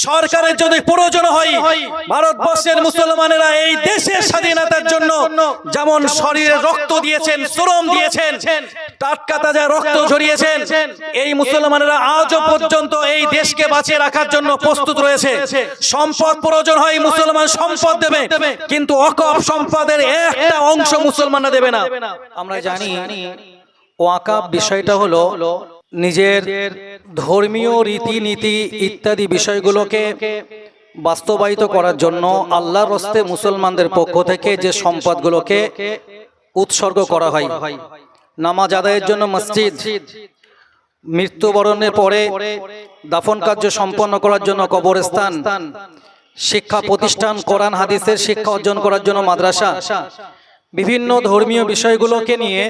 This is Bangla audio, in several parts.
সরকারের যদি প্রয়োজন হয় ভারতবর্ষের মুসলমানেরা এই দেশের স্বাধীনতার জন্য যেমন শরীরে রক্ত দিয়েছেন শ্রম দিয়েছেন টাটকা তাজা রক্ত ঝরিয়েছেন এই মুসলমানেরা আজও পর্যন্ত এই দেশকে বাঁচিয়ে রাখার জন্য প্রস্তুত রয়েছে। সম্পদ প্রয়োজন হয় মুসলমান সম্পদ দেবে কিন্তু অকপ সম্পদের একটা অংশ মুসলমানরা দেবে না। আমরা জানি ওয়াকাব বিষয়টা হলো নিজের ধর্মীয় রীতিনীতি ইত্যাদি বিষয়গুলোকে বাস্তবায়িত করার জন্য আল্লাহর রস্তে মুসলমানদের পক্ষ থেকে যে সম্পদগুলোকে উৎসর্গ করা হয়। নামাজ আদায়ের জন্য মসজিদ, মৃত্যুবরণের পরে দাফন কার্য সম্পন্ন করার জন্য কবরস্থান, শিক্ষা প্রতিষ্ঠান, কোরআন, হাদিসের শিক্ষা অর্জন করার জন্য মাদ্রাসা, বিভিন্ন ধর্মীয় বিষয়গুলোকে নিয়ে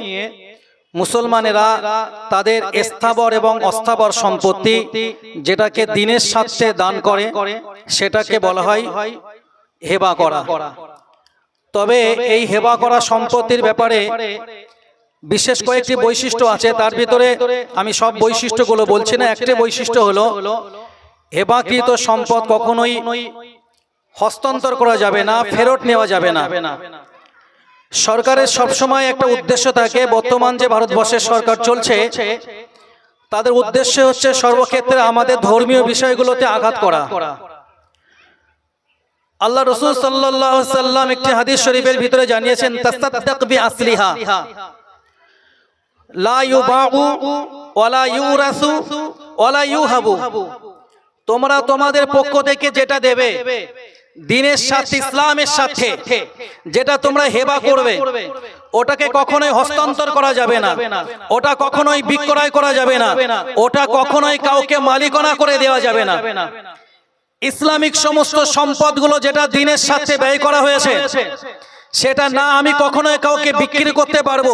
মুসলমানেরা তাদের স্থাবর এবং অস্থাবর সম্পত্তি যেটাকে দিনের সাথে দান করে, সেটাকে বলা হয় হেবা করা। তবে এই হেবা করা সম্পত্তির ব্যাপারে বিশেষ কয়েকটি বৈশিষ্ট্য আছে। তার ভিতরে আমি সব বৈশিষ্ট্যগুলো বলছি না। একটি বৈশিষ্ট্য হলো, হেবাকৃত সম্পদ কখনোই হস্তান্তর করা যাবে না, ফেরত নেওয়া যাবে না। সরকারের সবসময় একটা উদ্দেশ্য থাকে, বর্তমান যে ভারতবর্ষের সরকার চলছে, তাদের উদ্দেশ্য হচ্ছে সর্বক্ষেত্রে আমাদের ধর্মীয় বিষয়গুলোতে আঘাত করা। আল্লাহ রসুল সাল্লাম একটি হাদিস শরীফের ভিতরে জানিয়েছেন লা তোমরা তোমাদের পক্ষ থেকে যেটা দেবে দিনের সাথে ইসলামের সাথে যেটা তোমরা হেবা করবে ওটাকে কখনোই হস্তান্তর করা যাবে না ওটা কখনোই বিক্রয় করা যাবে না ওটা কখনোই কাউকে মালিকানা করে দেওয়া যাবে না। ইসলামিক সমস্ত সম্পদগুলো যেটা দিনের সাথে ব্যয় করা হয়েছে সেটা না আমি কখনোই কাউকে বিক্রি করতে পারব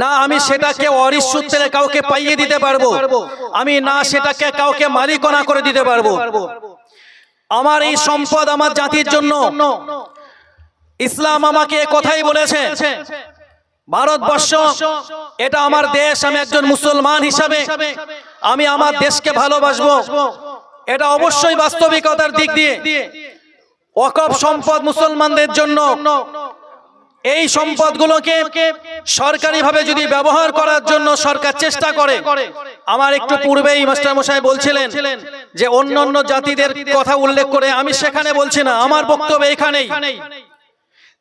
না আমি সেটাকে অরিস সূত্রে কাউকে পাইয়ে দিতে পারব। আমি না সেটাকে কাউকে মালিকানা করে দিতে পারব। আমার এই সম্পদ আমার জাতির জন্য। ইসলাম আমাকে কথাই বলেছে। ভারতবর্ষ এটা আমার দেশ আমি একজন মুসলমান হিসাবে আমি আমার দেশকে ভালোবাসবো। এটা অবশ্যই বাস্তবিকতার দিক দিয়ে। অকপ সম্পদ মুসলমানদের জন্য। এই সম্পদগুলোকে সরকারিভাবে যদি ব্যবহার করার জন্য সরকার চেষ্টা করে, আমার একটু পূর্বেই মাস্টার মশাই বলছিলেন যে অন্য অন্য জাতিদের কথা উল্লেখ করে আমি সেখানে বলছি না, আমার বক্তব্য এখানেই।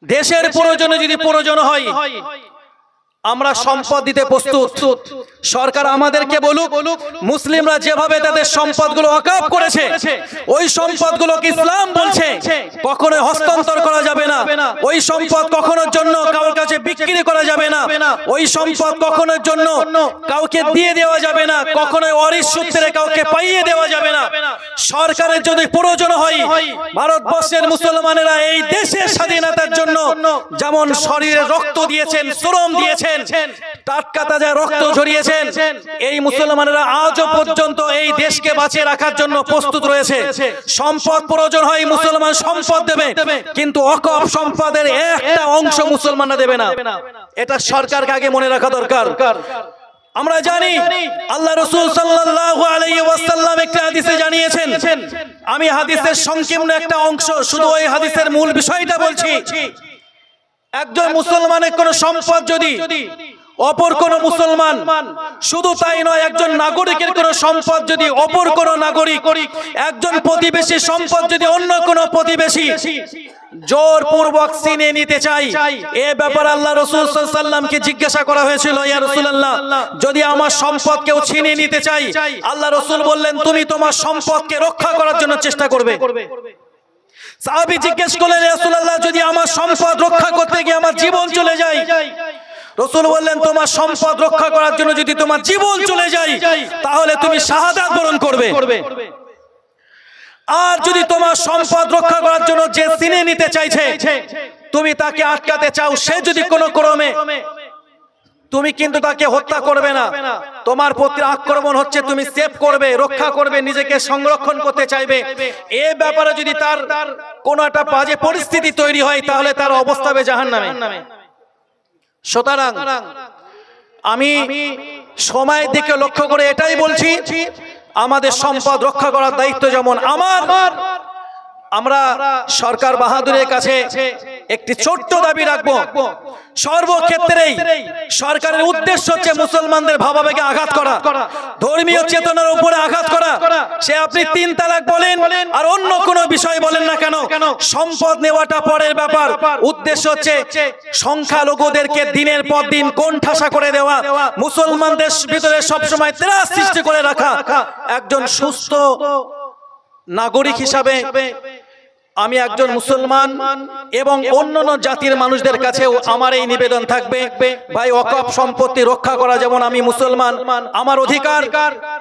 দেশের প্রয়োজনে যদি প্রয়োজন হয় আমরা সম্পদ দিতে প্রস্তুত। সরকার আমাদেরকে বলুক, মুসলিমরা যেভাবে তাদের সম্পদগুলো অকাপ করেছে, ওই সম্পদগুলোকে ইসলাম বলছে কখনো হস্তান্তর করা যাবে না। ওই সম্পদ কখনোর জন্য কারোর কাছে বিক্রি করা যাবে না। ওই সম্পদ কখনোর জন্য কাউকে দিয়ে দেওয়া যাবে না, কখনোই অরিস সূত্রে কাউকে পাইয়ে দেওয়া যাবে না। সরকারের যদি প্রয়োজন হয়, ভারতবর্ষের মুসলমানেরা এই দেশের স্বাধীনতার জন্য যেমন শরীরে রক্ত দিয়েছেন, শ্রম দিয়েছেন টাটকা তাজা রক্ত ঝরিয়েছেন। এই মুসলমানেরা আজও পর্যন্ত এই দেশকে বাঁচিয়ে রাখার জন্য প্রস্তুত রয়েছে। সম্পদ প্রয়োজন হয় মুসলমান সম্পদ দেবে। কিন্তু অকপ সম্পদের একটা অংশ মুসলমানরা দেবে না। এটা সরকারকে আগে মনে রাখা দরকার। আমরা জানি আল্লাহ রসুল সাল্লাল্লাহু আলাইহি ওয়াসাল্লাম একটা হাদিসে জানিয়েছেন আমি হাদিসের সংকীর্ণ একটা অংশ শুধু ওই হাদিসের মূল বিষয়টা বলছি। একজন মুসলমানের কোন সম্পদ যদি অপর কোন মুসলমান শুধু তাই নয় একজন নাগরিকের কোন সম্পদ যদি অপর কোন নাগরিক একজন প্রতিবেশী সম্পদ যদি অন্য কোন প্রতিবেশী জোর পূর্বক চিনে নিতে চাই। এ ব্যাপারে আল্লাহ রসুল সাল্লামকে জিজ্ঞাসা করা হয়েছিল ইয়া রসুল্লাহ যদি আমার সম্পদ কেউ ছিনিয়ে নিতে চাই আল্লাহ রসুল বললেন তুমি তোমার সম্পদকে রক্ষা করার জন্য চেষ্টা করবে। সাহাবি জিজ্ঞেস করলেন রাসূলুল্লাহ, যদি আমার সম্পদ রক্ষা করতে গিয়ে আমার জীবন চলে যায়? রসুল বললেন, তোমার সম্পদ রক্ষা করার জন্য যদি তোমার জীবন চলে যায়, তাহলে তুমি শাহাদাত বরণ করবে। আর যদি তোমার সম্পদ রক্ষা করার জন্য যে চিনে নিতে চাইছে, তুমি তাকে আটকাতে চাও, সে যদি কোনো ক্রমে তুমি কিন্তু তাকে হত্যা করবে না। তোমার প্রতি আক্রমণ হচ্ছে, তুমি সেভ করবে, রক্ষা করবে, নিজেকে সংরক্ষণ করতে চাইবে। এ ব্যাপারে যদি তার কোনো একটা বাজে পরিস্থিতি তৈরি হয়, তাহলে তার অবস্থা হবে জাহান নামে সুতরাং আমি সময়ের দিকে লক্ষ্য করে এটাই বলছি, আমাদের সম্পদ রক্ষা করার দায়িত্ব যেমন আমার, আমরা সরকার বাহাদুরের কাছে একটি ছোট্ট দাবি রাখব। সর্বক্ষেত্রেই সরকারের উদ্দেশ্য হচ্ছে মুসলমানদের ভাবাবেগে আঘাত করা। ধর্মীয় চেতনার উপরে আঘাত করা। সে আপনি তিন তালাক বলেন আর অন্য কোনো বিষয় বলেন না কেন? সম্পদ নেওয়াটা পরের ব্যাপার। উদ্দেশ্য হচ্ছে সংখ্যালঘুদেরকে দিনের পর দিন কোন ঠাসা করে দেওয়া। মুসলমানদের ভিতরে সবসময় ত্রাস সৃষ্টি করে রাখা। একজন সুস্থ নাগরিক হিসাবে আমি একজন মুসলমান এবং অন্যান্য জাতির মানুষদের কাছেও আমার এই নিবেদন থাকবে। ভাই অকপ সম্পত্তি রক্ষা করা যেমন আমি মুসলমান আমার অধিকার।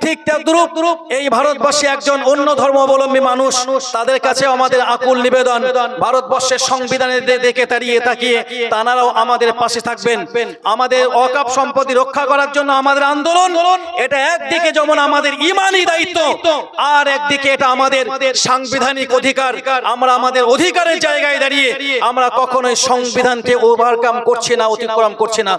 ঠিক তদ্রুপ এই ভারতবর্ষে একজন অন্য ধর্মাবলম্বী মানুষ তাদের কাছে আমাদের আকুল নিবেদন। ভারতবর্ষের সংবিধানের দে- দিকে তাড়িয়ে তাকিয়ে তানারাও আমাদের পাশে থাকবেন। আমাদের অকাপ সম্পত্তি রক্ষা করার জন্য আমাদের আন্দোলন, এটা একদিকে যেমন আমাদের ইমানি দায়িত্ব, আর একদিকে এটা আমাদের সাংবিধানিক অধিকার। আমরা আমাদের অধিকারের জায়গায় দাঁড়িয়ে আমরা কখনোই সংবিধানকে ওভারকাম করছি না, অতিক্রম করছি না।